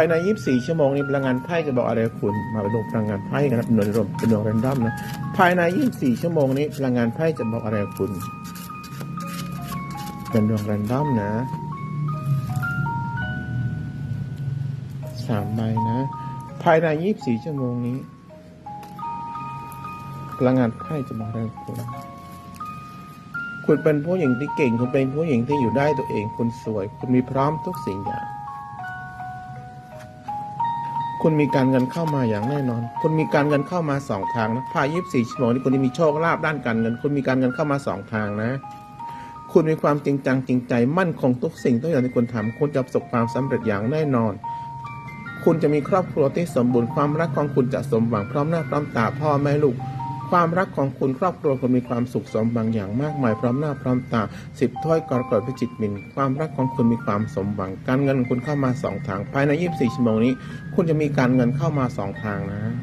ภายใน 24 ชั่วโมงนี้พลังงานไพ่จะบอกอะไรคุณ มาไปดูพลังงานไพ่กันนะเป็นหน่วยรวมเป็นหน่วยรนดอมนะ ภายใน 24 ชั่วโมงนี้พลังงานไพ่จะบอกอะไรคุณ เป็นดวงแรนดอมนะสามใบนะ ภายใน 24 ชั่วโมงนี้ พลังงานไพ่จะบอกอะไรคุณ คุณเป็นผู้หญิงที่เก่ง คุณเป็นผู้หญิงที่อยู่ได้ตัวเอง คุณสวย คุณมีพร้อมทุกสิ่งอย่าง คุณมีการเงินเข้ามาอย่างแน่นอน คุณมีการเงินเข้ามาสองทางนะภายิบสี่ชั่วโมงนี้คุณจะมีโชคลาภด้านการเงิน คุณมีการเงินเข้ามาสองทางนะ คุณมีความจริงจังจริงใจมั่นคงทุกสิ่งทุกอย่างที่คุณทำคุณจะประสบความสำเร็จอย่างแน่นอน คุณจะมีครอบครัวที่สมบูรณ์ความรักของคุณจะสมหวังพร้อมหน้าพร้อมตาพ่อแม่ลูก ความรักของคุณครอบครัวคุณมีความสุขสมบังอย่างมากมายพร้อมหน้าพร้อมตาสิบถ้อยกรกฎพิจิตรมิน ความรักของคุณมีความสมหวัง การเงินของคุณเข้ามาสองทาง ภายใน 24 ชั่วโมงนี้ คุณจะมีการเงินเข้ามาสองทางนะ